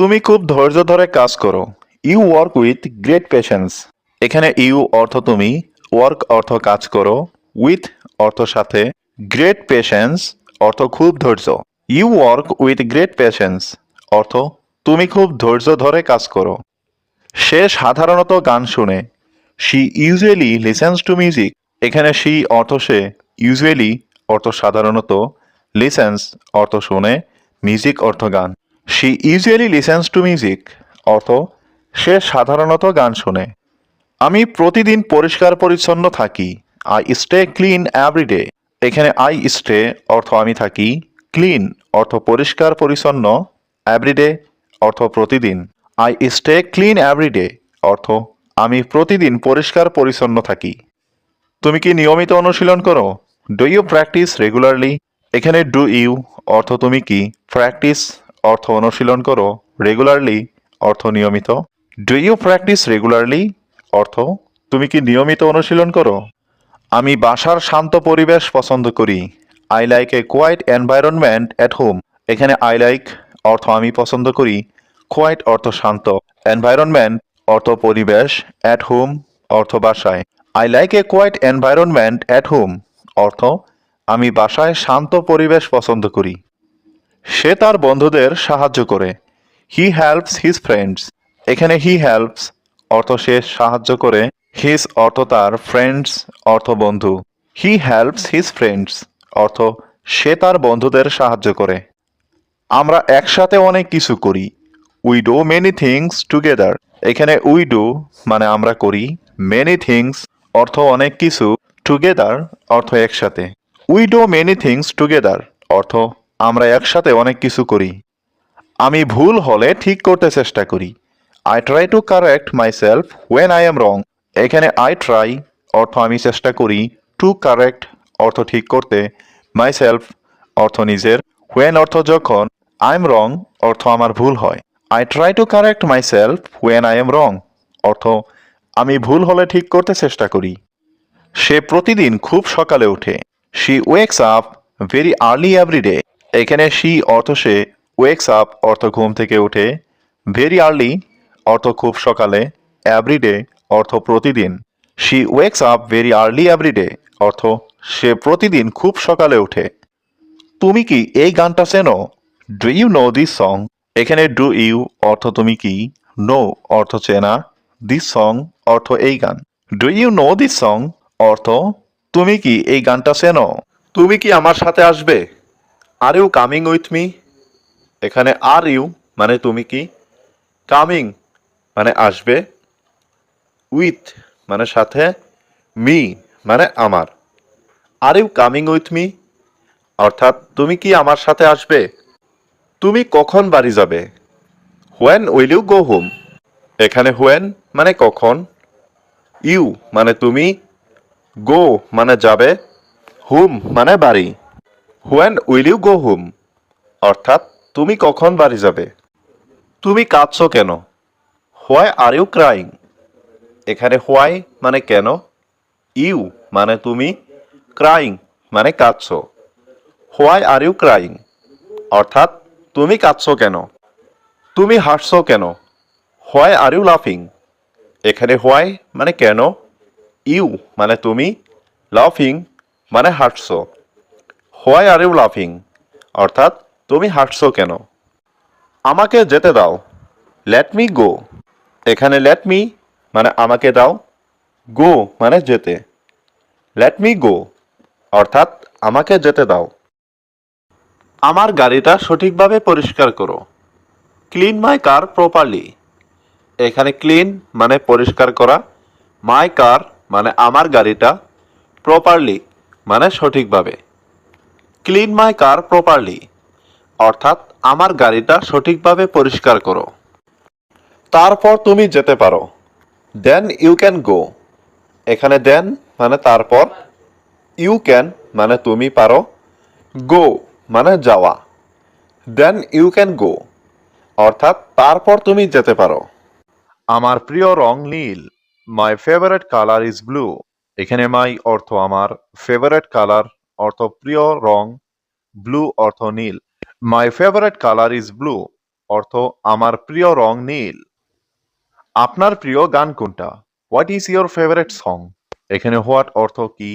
তুমি খুব ধৈর্য ধরে কাজ করো। You work with great patience এখানে ইউ অর্থ তুমি ওয়ার্ক অর্থ কাজ করো উইথ অর্থ সাথে গ্রেট পেশেন্স অর্থ খুব ধৈর্য। You work with great patience অর্থ তুমি খুব ধৈর্য ধরে কাজ করো। সে সাধারণত গান শুনে। She usually listens to music এখানে শি অর্থ সে ইউজুয়ালি অর্থ সাধারণত লিসেন্স অর্থ শুনে মিউজিক অর্থ গান। She usually listens to music অর্থ, সে সাধারণত গান শোনে। আমি প্রতিদিন পরিষ্কার পরিচ্ছন্ন থাকি। I stay clean every day এখানে আই স্টে অর্থ আমি থাকি ক্লিন অর্থ পরিষ্কার পরিচ্ছন্ন এভরিডে অর্থ প্রতিদিন। আই স্টে ক্লিন এভরিডে অর্থ আমি প্রতিদিন পরিষ্কার পরিচ্ছন্ন থাকি। তুমি কি নিয়মিত অনুশীলন করো? ডু ইউ প্র্যাকটিস রেগুলারলি এখানে ডু ইউ অর্থ তুমি কি? প্র্যাকটিস অর্থ অনুশীলন করো রেগুলারলি অর্থ নিয়মিত। ডু ইউ প্র্যাকটিস রেগুলারলি অর্থ, তুমি কি নিয়মিত অনুশীলন করো? আমি বাসার শান্ত পরিবেশ পছন্দ করি। I like a quiet environment at home এখানে আই লাইক অর্থ আমি পছন্দ করি। কোয়াইট অর্থ শান্ত। এনভায়রনমেন্ট অর্থ পরিবেশ অ্যাট হোম অর্থ বাসায়। I like a quiet environment at home অর্থ, আমি বাসায় শান্ত পরিবেশ পছন্দ করি। সে তার বন্ধুদের সাহায্য করে। হি হেল্পস হিজ ফ্রেন্ডস এখানে হি হেল্পস অর্থ সে সাহায্য করে। হিজ অর্থ তার ফ্রেন্ডস অর্থ বন্ধু। হি হেল্পস হিজ ফ্রেন্ডস অর্থ সে তার বন্ধুদের সাহায্য করে। আমরা একসাথে অনেক কিছু করি। We do many things together এখানে উই ডু মানে আমরা করি। মেনি থিংস অর্থ অনেক কিছু টুগেদার অর্থ একসাথে। We do many things together অর্থ আমরা একসাথে অনেক কিছু করি। আমি ভুল হলে ঠিক করতে চেষ্টা করি। I try to correct myself when I am wrong এখানে আই ট্রাই অর্থ আমি চেষ্টা করি। টু কারেক্ট অর্থ ঠিক করতে। মাই সেলফ অর্থ নিজের। হোয়েন অর্থ যখন। আই এম রং অর্থ আমার ভুল হয়। I try to correct myself when I am wrong অর্থ, আমি ভুল হলে ঠিক করতে চেষ্টা করি। সে প্রতিদিন খুব সকালে ওঠে। She wakes up very early every day এখানে শি অর্থ সে ওয়েকস আপ অর্থ ঘুম থেকে ওঠে ভেরি আর্লি অর্থ খুব সকালে এভরিডে অর্থ প্রতিদিন। She wakes up very early every day অর্থ সে প্রতিদিন খুব সকালে ওঠে তুমি কি এই গানটা চেনো? Do you know this song এখানে ডু ইউ অর্থ তুমি কি? নো অর্থ চেনা। দিস সং অর্থ এই গান। Do you know this song অর্থ তুমি কি এই গানটা চেনো? তুমি কি আমার সাথে আসবে? Are you coming with me এখানে আর ইউ মানে তুমি কি? কামিং মানে আসবে। উইথ মানে সাথে। মি মানে আমার। Are you coming with me অর্থাৎ, তুমি কি আমার সাথে আসবে? তুমি কখন বাড়ি যাবে? When will you go home এখানে হোয়েন মানে কখন? ইউ মানে তুমি। গো মানে যাবে। হুম মানে বাড়ি। When will you go home অর্থাৎ, তুমি কখন বাড়ি যাবে? তুমি কাঁদছো কেন? হোয়াই আর ইউ ক্রাইং এখানে হোয়াই মানে কেন? ইউ মানে তুমি ক্রাইং মানে কাঁদছো। হোয়াই আর ইউ ক্রাইং অর্থাৎ, তুমি কাঁদছো কেন? তুমি হাসছো কেন? হোয়াই আর ইউ লাফিং এখানে হোয়াই মানে কেন? ইউ মানে তুমি লাফিং মানে হাসছো। হোয়াই আর ইউ লাফিং? অর্থাৎ, তুমি হাসছো কেন? আমাকে যেতে দাও। Let me go. এখানে লেট মি মানে আমাকে দাও। গো মানে যেতে। Let me go. অর্থাৎ, আমাকে যেতে দাও। আমার গাড়িটা সঠিকভাবে পরিষ্কার করো। Clean my car properly. এখানে ক্লিন মানে পরিষ্কার করা। মাই কার মানে আমার গাড়িটা প্রপারলি মানে সঠিকভাবে। Clean my car properly. অর্থাৎ আমার গাড়িটা সঠিকভাবে পরিষ্কার করো। তারপর তুমি যেতে পারো। দেন ইউ ক্যান গো এখানে দেন মানে তারপর। ইউ ক্যান মানে তুমি পারো। গো মানে যাওয়া। দেন ইউ ক্যান গো অর্থাৎ তারপর তুমি যেতে পারো। আমার প্রিয় রং নীল। My favourite colour is blue এখানে মাই অর্থ আমার ফেভারেট কালার অর্থ প্রিয়, রং ব্লু অর্থ নীল। My favourite colour is blue অর্থ আমার প্রিয় রং নীল। আপনার প্রিয় গান কোনটা? What is your favourite song এখানে হোয়াট অর্থ কি?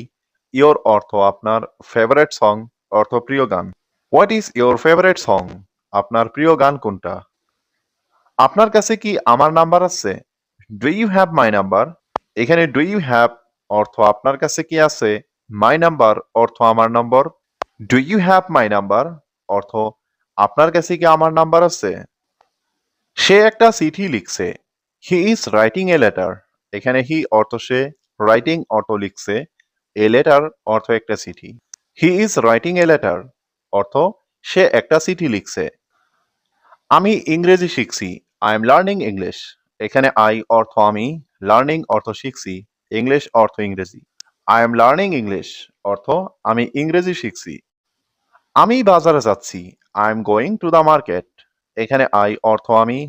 ইয়োর অর্থ আপনার ফেভারেট সং অর্থ প্রিয় গান। What is your favourite song আপনার প্রিয় গান কোনটা? আপনার কাছে কি আমার নাম্বার আছে? Do you have my number এখানে ডু ইউ হ্যাভ অর্থ আপনার কাছে কি আছে? মাই নাম্বার অর্থ আমার নম্বর do you have my number অর্থ, আপনার কাছে কি আমার নাম্বার আছে? সে একটা চিঠি লিখছে। He is writing a letter এখানে হি অর্থ সে রাইটিং অর্থ লিখছে। এ লেটার অর্থ একটা চিঠি। He is writing a letter অর্থ, সে একটা চিঠি লিখছে। আমি ইংরেজি শিখছি। আই এম লার্নিং ইংলিশ এখানে আই অর্থ আমি। লার্নিং অর্থ শিখছি। ইংলিশ অর্থ ইংরেজি। আই এম লার্নিং ইংলিশ অর্থ, আমি ইংরেজি শিখছি। আমি বাজারে যাচ্ছি। I am going to the market এখানে আই অর্থ আমি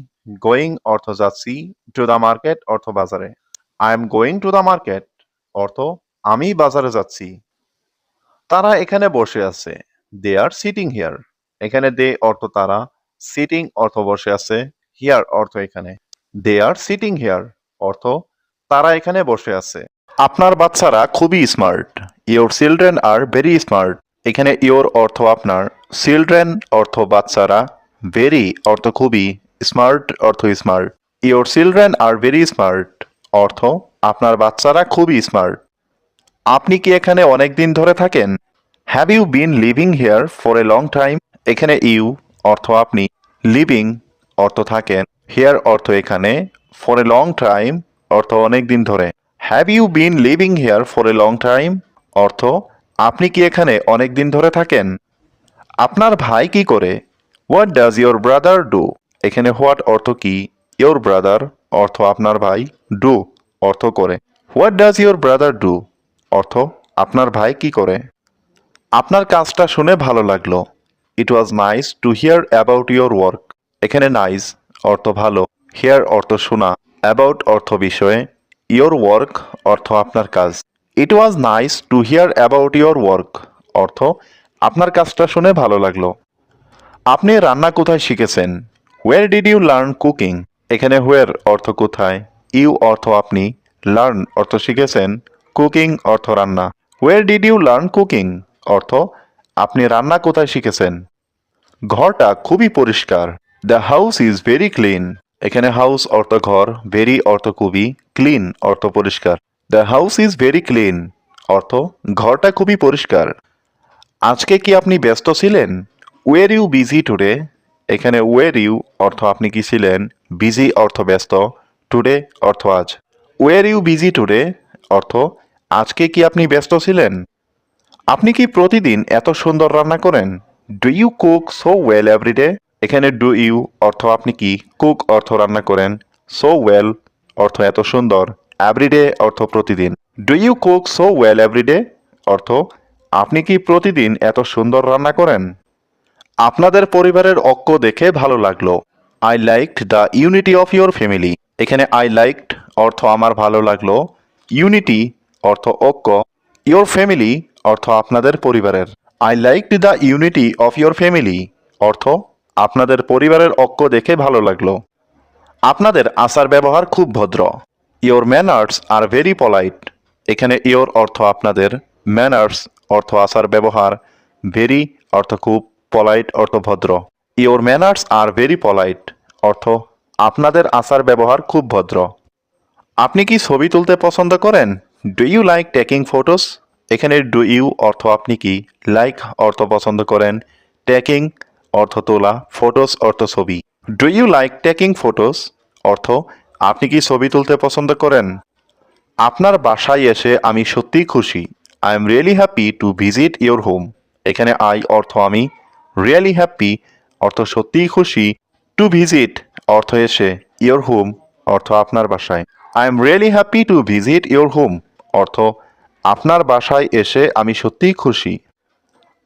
গোয়িং অর্থ যাচ্ছি টু দ্য মার্কেট অর্থ বাজারে। I am going to the market অর্থ, আমি বাজারে যাচ্ছি। তারা এখানে বসে আছে। দে আর সিটিং হিয়ার এখানে দে অর্থ তারা সিটিং অর্থ বসে আছে। হিয়ার অর্থ এখানে। দে আর সিটিং হিয়ার অর্থ, তারা এখানে বসে আছে। আপনার বাচ্চারা খুবই smart your children are very smart এখানে ইওর অর্থ আপনার। চিলড্রেন অর্থ বাচ্চারা ভেরি অর্থ খুবই স্মার্ট অর্থ smart your children are very smart অর্থ আপনার বাচ্চারা খুবই স্মার্ট আপনি কি এখানে অনেক দিন ধরে থাকেন? Have you been living here for a long time এখানে ইউ অর্থ আপনি। লিভিং অর্থ থাকেন। হেয়ার অর্থ এখানে। ফর এ লং টাইম অর্থ অনেক দিন ধরে। Have you been living here for a long time অর্থ, আপনি কি এখানে অনেক দিন ধরে থাকেন? আপনার ভাই কি করে? What does your brother do এখানে হোয়াট অর্থ কি? ইয়োর ব্রাদার অর্থ আপনার ভাই ডু অর্থ করে। What does your brother do অর্থ, আপনার ভাই কি করে? আপনার কাজটা শুনে ভালো লাগল। It was nice to hear about your work এখানে নাইস অর্থ ভালো। হিয়ার অর্থ শোনা। অ্যাবাউট অর্থ বিষয়ে। ইয়োর ওয়ার্ক অর্থ আপনার কাজ। It was nice to hear about your work অর্থ আপনার কাজটা শুনে ভালো লাগল। আপনি রান্না কোথায় শিখেছেন? Where did you learn cooking এখানে হোয়ার অর্থ কোথায়? ইউ অর্থ আপনি। লার্ন অর্থ শিখেছেন। কুকিং অর্থ রান্না। Where did you learn cooking অর্থ আপনি রান্না কোথায় শিখেছেন? ঘরটা খুবই পরিষ্কার। The house is very clean এখানে হাউস অর্থ ঘর ভেরি অর্থ খুবই ক্লিন অর্থ পরিষ্কার। The house is very clean অর্থ ঘরটা খুবই পরিষ্কার। আজকে কি আপনি ব্যস্ত ছিলেন? ওয়ের ইউ বিজি টুডে এখানে ওয়ের ইউ অর্থ আপনি কি ছিলেন? বিজি অর্থ ব্যস্ত টুডে অর্থ আজ। ওয়ের ইউ বিজি টুডে অর্থ আজকে কি আপনি ব্যস্ত ছিলেন? আপনি কি প্রতিদিন এত সুন্দর রান্না করেন? Do you cook so well everyday এখানে ডু ইউ অর্থ আপনি কি কুক অর্থ রান্না করেন সো ওয়েল অর্থ এত সুন্দর এভরিডে অর্থ প্রতিদিন। Do you cook so well everyday অর্থ আপনি কি প্রতিদিন এত সুন্দর রান্না করেন? আপনাদের পরিবারের ঐক্য দেখে ভালো লাগল। I liked the unity of your family এখানে আই লাইকড অর্থ আমার ভালো লাগল। ইউনিটি অর্থ ঐক্য ইয়োর ফ্যামিলি অর্থ আপনাদের পরিবারের। I liked the unity of your family অর্থ আপনাদের পরিবারের ঐক্য দেখে ভালো লাগল। আপনাদের আচার ব্যবহার খুব ভদ্র। Your manners are very polite এখানে ইয়োর অর্থ আপনাদের ম্যানার্স অর্থ আচার ব্যবহার ভেরি অর্থ খুব পলাইট অর্থ ভদ্র। Your manners are very polite অর্থ আপনাদের আচার ব্যবহার খুব ভদ্র। আপনি কি ছবি তুলতে পছন্দ করেন? Do you like taking photos এখানে ডু ইউ অর্থ আপনি কি? লাইক অর্থ পছন্দ করেন। টেকিং অর্থ তোলা ফটোস অর্থ ছবি। Do you like taking photos অর্থ, আপনি কি ছবি তুলতে পছন্দ করেন? আপনার বাসায় এসে আমি সত্যিই খুশি। I am really happy to visit your home এখানে আই অর্থ আমি। রিয়েলি হ্যাপি অর্থ সত্যিই খুশি টু ভিজিট অর্থ এসে। ইয়োর হোম অর্থ আপনার বাসায়। I am really happy to visit your home অর্থ, আপনার বাসায় এসে আমি সত্যিই খুশি।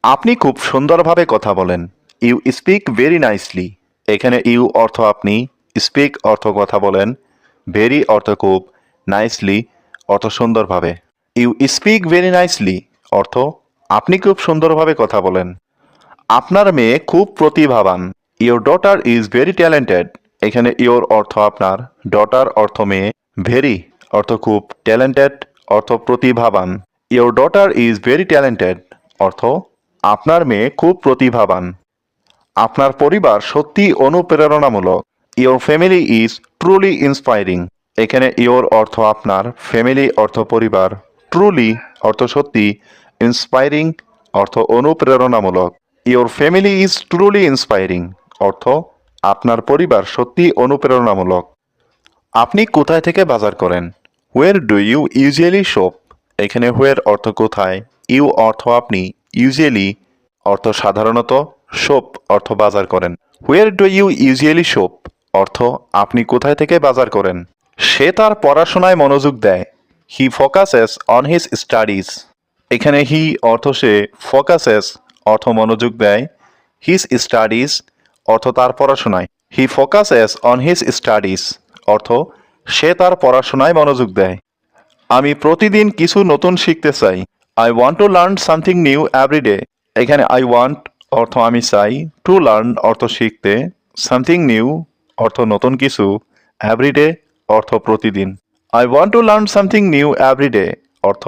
আপনি খুব সুন্দরভাবে কথা বলেন। ইউ স্পিক ভেরি নাইসলি এখানে ইউ অর্থ আপনি স্পিক অর্থ কথা বলেন ভেরি অর্থ খুব নাইসলি অর্থ সুন্দরভাবে। ইউ স্পিক ভেরি নাইসলি অর্থ আপনি খুব সুন্দরভাবে কথা বলেন। আপনার মেয়ে খুব প্রতিভাবান। Your daughter is very talented এখানে ইওর অর্থ আপনার ডটার অর্থ মেয়ে ভেরি অর্থ খুব ট্যালেন্টেড অর্থ প্রতিভাবান। Your daughter is very talented অর্থ আপনার মেয়ে খুব প্রতিভাবান। আপনার পরিবার সত্যি অনুপ্রেরণামূলক। Your family is truly inspiring এখানে ইয়োর অর্থ আপনার ফ্যামিলি অর্থ পরিবার। ট্রুলি অর্থ সত্যি ইন্সপায়ারিং অর্থ অনুপ্রেরণামূলক। Your family is truly inspiring অর্থ আপনার পরিবার সত্যি অনুপ্রেরণামূলক। আপনি কোথায় থেকে বাজার করেন? Where do you usually shop এখানে হোয়ার অর্থ কোথায়? ইউ অর্থ আপনি ইউজুয়ালি অর্থ সাধারণত শপ অর্থ বাজার করেন। Where do you usually shop অর্থ, আপনি কোথায় থেকে বাজার করেন? সে তার পড়াশোনায় মনোযোগ দেয়। He focuses on his studies এখানে হি অর্থ সে ফোকাসেস অর্থ মনোযোগ দেয়। হিজ স্টাডিজ অর্থ তার পড়াশোনায়। He focuses on his studies অর্থ, সে তার পড়াশোনায় মনোযোগ দেয়। আমি প্রতিদিন কিছু নতুন শিখতে চাই। I want to learn something new everyday এখানে আই ওয়ান্ট অর্থ আমি চাই টু লার্ন অর্থ শিখতে সামথিং নিউ অর্থ নতুন কিছু এভরিডে অর্থ প্রতিদিন। I want to learn something new everyday অর্থ,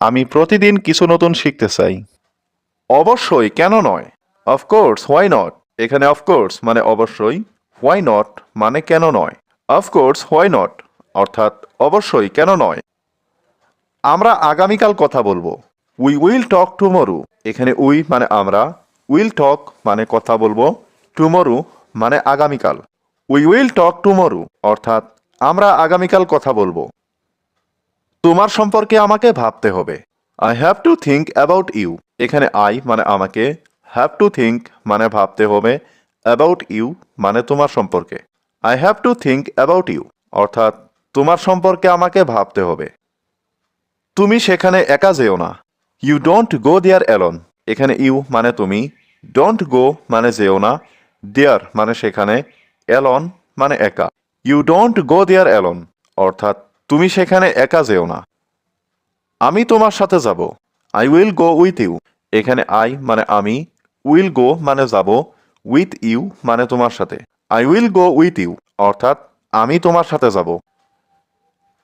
আমি প্রতিদিন কিছু নতুন শিখতে চাই। অবশ্যই, কেন নয়? অফকোর্স হোয়াই নট এখানে অফকোর্স মানে অবশ্যই হোয়াই নট মানে কেন নয়? অফকোর্স হোয়াই নট অর্থাৎ, অবশ্যই, কেন নয়? আমরা আগামীকাল কথা বলব। উই উইল টক টুমরু এখানে উই মানে আমরা উইল টক মানে কথা বলব টুমরু মানে আগামীকাল। উই উইল টক টুমরু অর্থাৎ আমরা আগামীকাল কথা বলব। তোমার সম্পর্কে আমাকে ভাবতে হবে। I have to think about you এখানে আই মানে আমাকে হ্যাভ টু থিঙ্ক মানে ভাবতে হবে অ্যাবাউট ইউ মানে তোমার সম্পর্কে। I have to think about you অর্থাৎ তোমার সম্পর্কে আমাকে ভাবতে হবে। তুমি সেখানে একা যেও না। You don't go there alone এখানে ইউ মানে তুমি ডোন্ট গো মানে যেও না দেয়ার মানে সেখানে অ্যালন মানে একা। You don't go there alone অর্থাৎ তুমি সেখানে একা যেও না। আমি তোমার সাথে যাব I will go with you এখানে আই মানে আমি উইল গো মানে যাব উইথ ইউ মানে তোমার সাথে। I will go with you অর্থাৎ আমি তোমার সাথে যাব।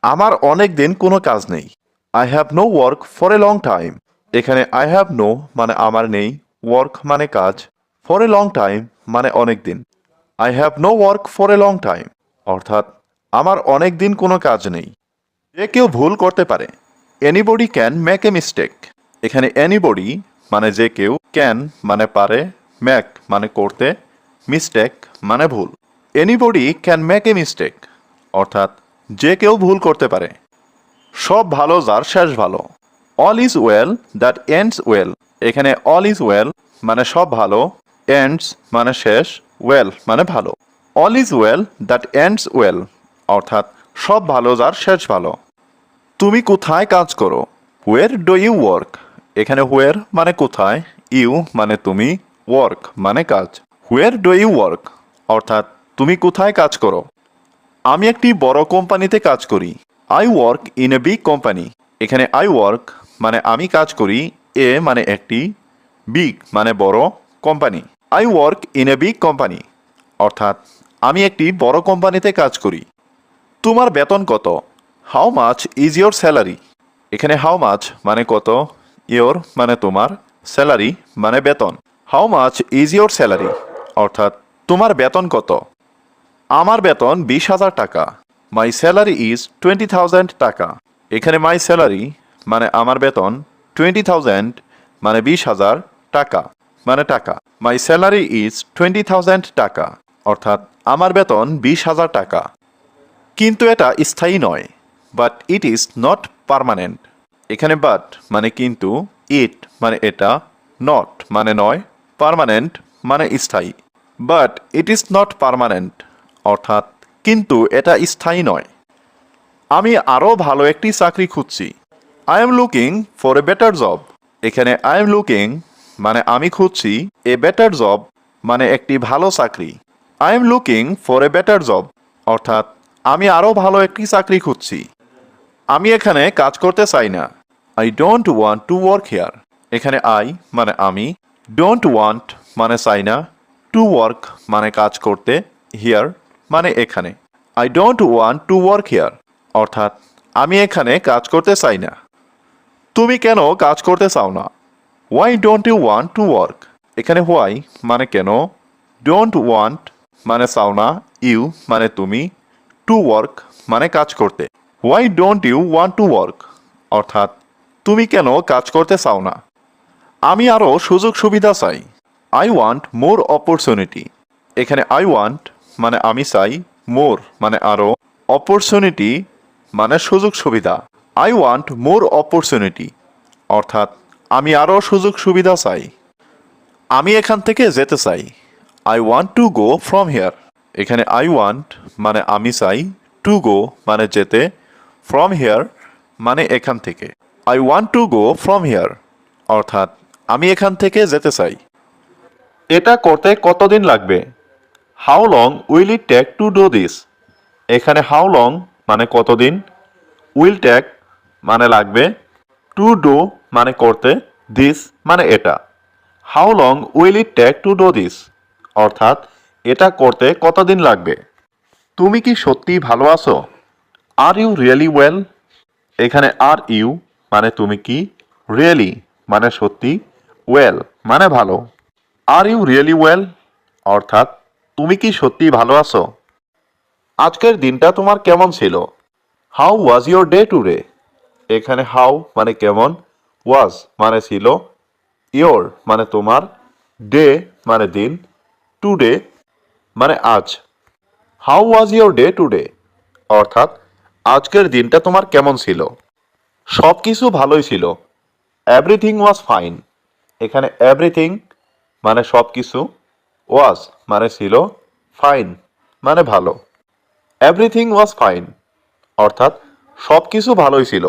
আমার অনেক দিন কোনো কাজ নেই। I have no work for a long time এখানে আই হ্যাভ নো মানে আমার নেই ওয়ার্ক মানে কাজ ফর এ লং টাইম মানে অনেক দিন। I have no work for a long time অর্থাৎ আমার অনেক দিন কোনো কাজ নেই। যে কেউ ভুল করতে পারে anybody can make a mistake এখানে এনিবডি মানে যে কেউ ক্যান মানে পারে ম্যাক মানে করতে মিস্টেক মানে ভুল। Anybody can make a mistake অর্থাৎ যে কেউ ভুল করতে পারে। সব ভালো যার শেষ ভালো। All is well that ends well এখানে অল ইজ ওয়েল মানে সব ভালো এন্ডস মানে শেষ ওয়েল মানে ভালো। All is well that ends well অর্থাৎ সব ভালো যার শেষ ভালো। তুমি কোথায় কাজ করো? হোয়ার ডু ইউ ওয়ার্ক এখানে হোয়ার মানে কোথায় ইউ মানে তুমি ওয়ার্ক মানে কাজ। হোয়ার ডু ইউ ওয়ার্ক অর্থাৎ তুমি কোথায় কাজ করো? আমি একটি বড় কোম্পানিতে কাজ করি। I work in a big company এখানে আই ওয়ার্ক মানে আমি কাজ করি এ মানে একটি বিগ মানে বড় company I work in a big company অর্থাৎ আমি একটি বড় কোম্পানিতে কাজ করি। তোমার বেতন কত? How much is your salary এখানে হাউ মাচ মানে কত? ইয়োর মানে তোমার স্যালারি মানে বেতন। How much is your salary অর্থাৎ তোমার বেতন কত? আমার বেতন বিশ হাজার টাকা। My salary is twenty thousand taka. এখানে মাই স্যালারি মানে আমার বেতন টোয়েন্টি থাউজেন্ড মানে বিশ হাজার টাকা। মানে টাকা। My salary is twenty thousand taka. অর্থাৎ আমার বেতন বিশ হাজার টাকা। কিন্তু এটা স্থায়ী নয়। But it is not permanent এখানে বাট মানে কিন্তু ইট মানে এটা নট মানে নয়। পারমানেন্ট মানে স্থায়ী। But it is not permanent অর্থাৎ কিন্তু এটা স্থায়ী নয়। আমি আরও ভালো একটি চাকরি খুঁজছি। I am looking for a better job এখানে আই এম লুকিং মানে আমি খুঁজছি এ বেটার জব মানে একটি ভালো চাকরি। I am looking for a better job অর্থাৎ আমি আরও ভালো একটি চাকরি খুঁজছি। আমি এখানে কাজ করতে চাই না। I don't want to work here এখানে আই মানে আমি ডোন্ট ওয়ান্ট মানে চাই না। টু ওয়ার্ক মানে কাজ করতে হিয়ার মানে এখানে। I don't want to work here অর্থাৎ আমি এখানে কাজ করতে চাই না। তুমি কেন কাজ করতে চাও না? Why don't you want to work এখানে হোয়াই মানে কেন? ডোন্ট ওয়ান্ট মানে চাও না ইউ মানে তুমি টু ওয়ার্ক মানে কাজ করতে। Why don't you want to work অর্থাৎ, তুমি কেন কাজ করতে চাও না? আমি আরও সুযোগ সুবিধা চাই। আই ওয়ান্ট মোর অপরচুনিটি এখানে আই ওয়ান্ট মানে আমি চাই মোর মানে আরও অপরচুনিটি মানে সুযোগ সুবিধা। আই ওয়ান্ট মোর অপরচুনিটি অর্থাৎ, আমি আরও সুযোগ সুবিধা চাই। আমি এখান থেকে যেতে চাই। I want to go from here এখানে আই ওয়ান্ট মানে আমি চাই টু গো মানে যেতে। ফ্রম হিয়ার মানে এখান থেকে। I want to go from here অর্থাৎ, আমি এখান থেকে যেতে চাই। এটা করতে কতদিন লাগবে? How long will it take to do this এখানে হাউ লং মানে কতদিন? উইল টেক মানে লাগবে টু ডু মানে করতে দিস মানে এটা। How long will it take to do this অর্থাৎ, এটা করতে কতদিন লাগবে? তুমি কি সত্যি ভালো আছো? আর ইউ রিয়েলি ওয়েল এখানে আর ইউ মানে তুমি কি? রিয়েলি মানে সত্যি? ওয়েল মানে ভালো। আর ইউ রিয়েলি ওয়েল অর্থাৎ, তুমি কি সত্যি ভালো আছো? আজকের দিনটা তোমার কেমন ছিল? How was your day today এখানে হাউ মানে কেমন? ওয়াজ মানে ছিল ইয়োর মানে তোমার ডে মানে দিন টুডে মানে আজ। How was your day today অর্থাৎ আজকের দিনটা তোমার কেমন ছিল? সব কিছু ভালোই ছিল। এভরিথিং ওয়াজ ফাইন এখানে এভরিথিং মানে সব কিছু ওয়াজ মানে ছিল ফাইন মানে ভালো। এভরিথিং ওয়াজ ফাইন অর্থাৎ সব কিছু ভালোই ছিল।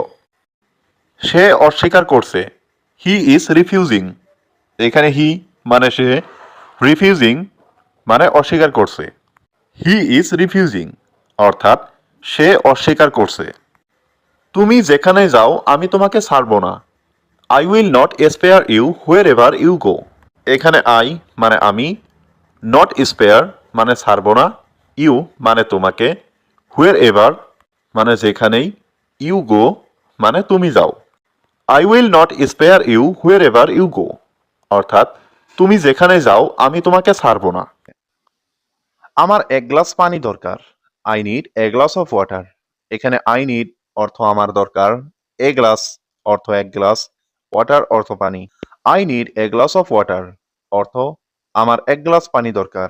সে অস্বীকার করছে। হি ইজ রিফিউজিং এখানে হি মানে সে রিফিউজিং মানে অস্বীকার করছে। হি ইজ রিফিউজিং অর্থাৎ সে অস্বীকার করছে। তুমি যেখানে যাও, আমি তোমাকে ছাড়বো না। I will not spare you wherever you go এখানে আই মানে আমি নট স্পেয়ার মানে ছাড়বো না। ইউ মানে তোমাকে হুয়ের এভার মানে যেখানেই ইউ গো মানে তুমি যাও। I will not spare you wherever you go অর্থাৎ, তুমি যেখানে যাও, আমি তোমাকে ছাড়বো না। আমার এক গ্লাস পানি দরকার। I need a glass of water এখানে আই নিড অর্থ আমার দরকার। এ গ্লাস অর্থ এক গ্লাস ওয়াটার অর্থ পানি। I need a glass of water অর্থ আমার এক গ্লাস পানি দরকার।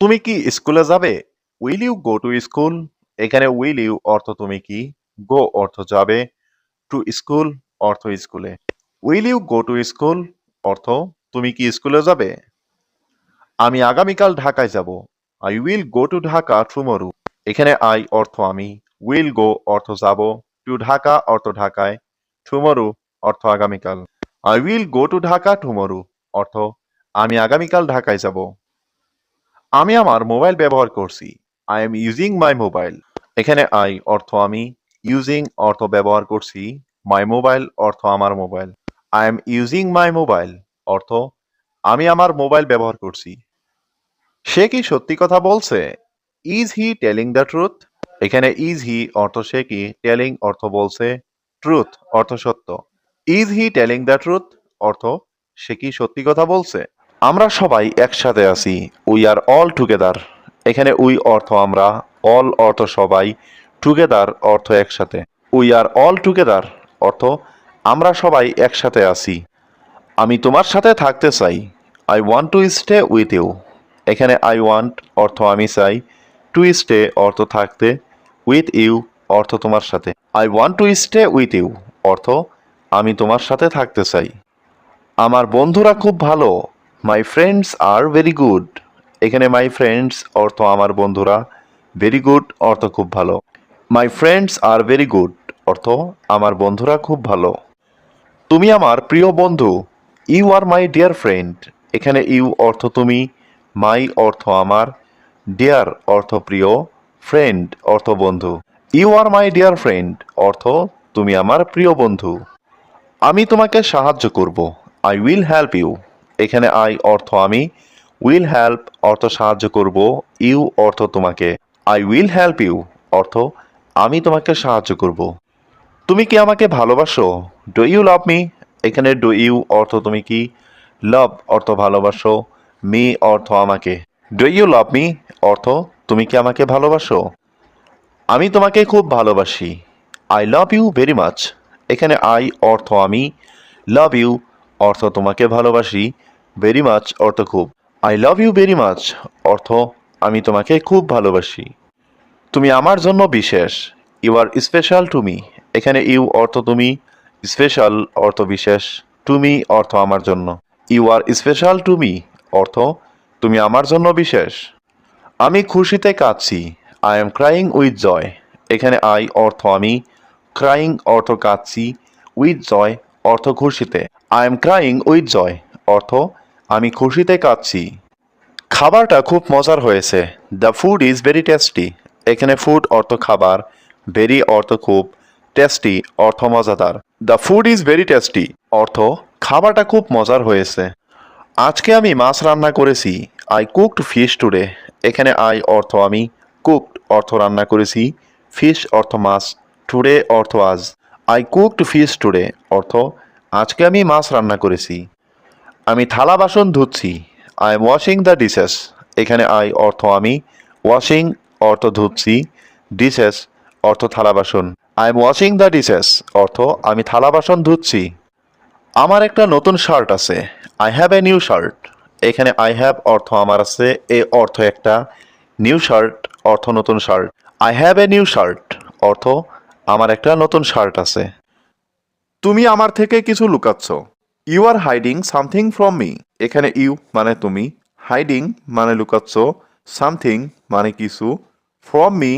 তুমি কি স্কুলে যাবে? Will you go to school এখানে উইল ইউ অর্থ তুমি কি? গো অর্থ যাবে। টু স্কুল অর্থ স্কুলে will you go to school অর্থ তুমি কি স্কুলে যাবে? আমি আগামীকাল ঢাকায় যাব। I will go to Dhaka tomorrow এখানে আই অর্থ আমি। উইল গো অর্থ যাব। টু ঢাকা অর্থ ঢাকায়। টুমরু অর্থ আগামীকাল। I will go to Dhaka tomorrow অর্থ, আমি আগামীকাল ঢাকায় যাব। আমি আমার মোবাইল ব্যবহার করছি। I am using my mobile এখানে আই অর্থ আমি। ইউজিং অর্থ ব্যবহার করছি মাই মোবাইল অর্থ আমার mobile I am using my mobile অর্থ আমি আমার মোবাইল ব্যবহার করছি। সে কি সত্যি কথা বলছে? Is he telling the truth এখানে ইজ হি অর্থ সে কি টেলিং অর্থ বলছে ট্রুথ অর্থ সত্য। Is he telling the truth অর্থ সে কি সত্যি কথা বলছে? আমরা সবাই একসাথে আছি উই আর অল টুগেদার এখানে উই অর্থ আমরা অল অর্থ সবাই টুগেদার অর্থ একসাথে। উই আর অল টুগেদার অর্থ আমরা সবাই একসাথে আছি। আমি তোমার সাথে থাকতে চাই। I want to stay with you এখানে আই ওয়ান্ট অর্থ আমি চাই। টু স্টে অর্থ থাকতে। উইথ ইউ অর্থ তোমার সাথে। I want to stay with you অর্থ আমি তোমার সাথে থাকতে চাই। আমার বন্ধুরা খুব ভালো। My friends are very good এখানে মাই ফ্রেন্ডস অর্থ আমার বন্ধুরা। ভেরি গুড অর্থ খুব ভালো। My friends are very good অর্থ, আমার বন্ধুরা খুব ভালো। তুমি আমার প্রিয় বন্ধু। You are my dear friend এখানে ইউ অর্থ তুমি মাই অর্থ আমার। ডিয়ার অর্থ প্রিয় ফ্রেন্ড অর্থ বন্ধু। You are my dear friend অর্থ, তুমি আমার প্রিয় বন্ধু। আমি তোমাকে সাহায্য করব। আই উইল হেল্প ইউ এখানে আই অর্থ আমি। উইল হেল্প অর্থ সাহায্য করব। ইউ অর্থ তোমাকে। আই উইল হেল্প ইউ অর্থ আমি তোমাকে সাহায্য করব। তুমি কি আমাকে ভালোবাসো? ডু ইউ লাভ মি এখানে ডু ইউ অর্থ তুমি কি? লাভ অর্থ ভালোবাসো মি অর্থ আমাকে। ডু ইউ লাভ মি অর্থ তুমি কি আমাকে ভালোবাসো? আমি তোমাকে খুব ভালোবাসি। I love you very much এখানে আই অর্থ আমি। লাভ ইউ অর্থ তোমাকে ভালোবাসি। ভেরি মাচ অর্থ খুব। I love you very much অর্থ আমি তোমাকে খুব ভালোবাসি। তুমি আমার জন্য বিশেষ। You are special to me এখানে ইউ অর্থ তুমি স্পেশাল অর্থ বিশেষ। তুমি অর্থ আমার জন্য। You are special to me অর্থ, তুমি আমার জন্য বিশেষ। আমি খুশিতে কাঁদছি। I am crying with joy এখানে আই অর্থ আমি ক্রাইং অর্থ কাঁদছি উইথ জয় অর্থ খুশিতে। I am crying with joy অর্থ, আমি খুশিতে কাঁদছি। খাবারটা খুব মজার হয়েছে। The food is very tasty এখানে ফুড অর্থ খাবার ভেরি অর্থ খুব টেস্টি অর্থ মজাদার। The food is very tasty অর্থ খাবারটা খুব মজার হয়েছে। আজকে আমি মাছ রান্না করেছি আই কুকড ফিশ টুডে এখানে আই অর্থ আমি কুকড অর্থ রান্না করেছি ফিশ অর্থ মাছ টুডে অর্থ আজ। আই কুকড ফিশ টুডে অর্থ আজকে আমি মাছ রান্না করেছি। আমি থালা বাসন ধুচ্ছি I am washing the dishes এখানে আই অর্থ আমি ওয়াশিং অর্থ ধুচ্ছি ডিসেস, অর্থ থালা বাসন। I am washing the dishes অর্থ আমি থালা বাসন ধুচ্ছি। আমার একটা নতুন শার্ট আছে। I have a new shirt এখানে আই হ্যাভ অর্থ আমার আছে, এ অর্থ একটা। নিউ শার্ট অর্থ নতুন shirt I have a new shirt অর্থ আমার একটা নতুন শার্ট আছে। তুমি আমার থেকে কিছু লুকাচ্ছ। You are hiding something from me এখানে ইউ মানে তুমি। হাইডিং মানে লুকাচ্ছ। সামথিং মানে কিছু। ফ্রম মি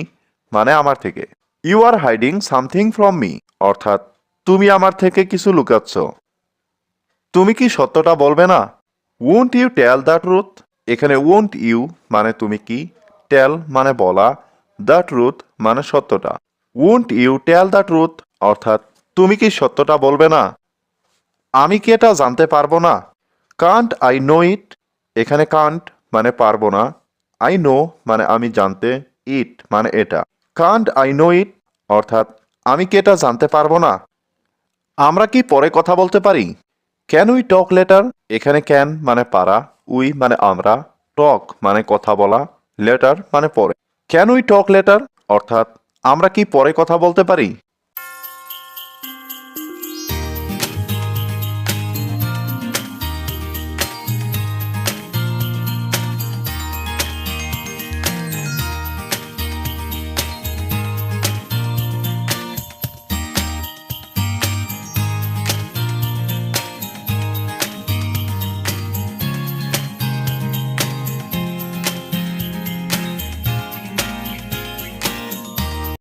মানে আমার থেকে। You are hiding something from me অর্থাৎ তুমি আমার থেকে কিছু লুকাচ্ছ। তুমি কি সত্যটা বলবে না? Won't you tell the truth এখানে ওন্ট ইউ মানে তুমি কি? টেল মানে বলা। দ্য ট্রুথ মানে সত্যটা। Won't you tell the truth অর্থাৎ তুমি কি সত্যটা বলবে না? আমি কি এটা জানতে পারব না? কান্ট আই নো ইট এখানে কান্ট মানে পারব না। আই নো মানে আমি জানতে ইট মানে এটা। কান্ড আই নো ইট অর্থাৎ, আমি কি এটা জানতে পারব না? আমরা কি পরে কথা বলতে পারি? ক্যান উই টক লেটার এখানে ক্যান মানে পারা উই মানে আমরা টক মানে কথা বলা লেটার মানে পরে। ক্যান উই টক লেটার অর্থাৎ, আমরা কি পরে কথা বলতে পারি?